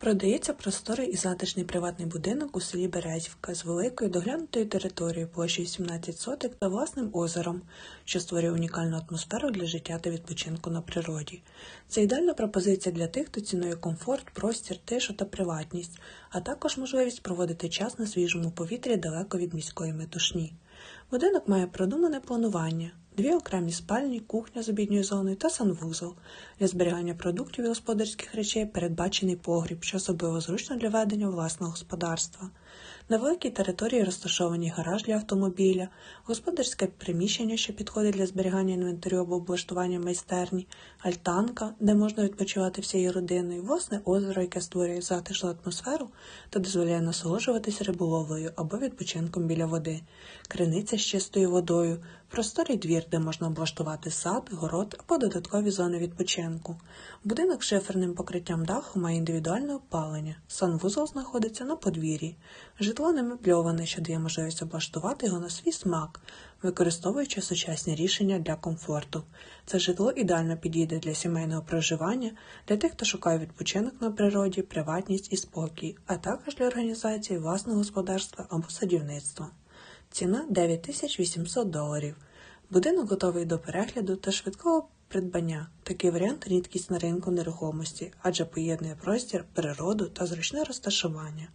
Продається просторий і затишний приватний будинок у селі Березівка з великою доглянутою територією площею 17 соток та власним озером, що створює унікальну атмосферу для життя та відпочинку на природі. Це ідеальна пропозиція для тих, хто цінує комфорт, простір, тишу та приватність, а також можливість проводити час на свіжому повітрі далеко від міської метушні. Будинок має продумане планування. Дві окремі спальні, кухня з обідньою зоною та санвузол. Для зберігання продуктів і господарських речей передбачений погріб, що особливо зручно для ведення власного господарства. На великій території розташовані гараж для автомобіля, господарське приміщення, що підходить для зберігання інвентарю або облаштування майстерні, альтанка, де можна відпочивати всією родиною, власне озеро, яке створює затишну атмосферу та дозволяє насолоджуватись риболовлею або відпочинком біля води, криниця з чистою водою, просторий двір, де можна облаштувати сад, город або додаткові зони відпочинку. Будинок з шиферним покриттям даху має індивідуальне опалення. Санвузол знаходиться на подвір'ї. Житло не мебльоване, що дає можливість облаштувати його на свій смак, використовуючи сучасні рішення для комфорту. Це житло ідеально підійде для сімейного проживання, для тих, хто шукає відпочинок на природі, приватність і спокій, а також для організації власного господарства або садівництва. Ціна 9800 доларів. Будинок готовий до перегляду та швидкого придбання. Такий варіант рідкість на ринку нерухомості, адже поєднує простір, природу та зручне розташування.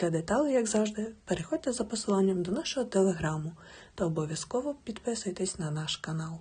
Для деталей, як завжди, переходьте за посиланням до нашого телеграму та обов'язково підписуйтесь на наш канал.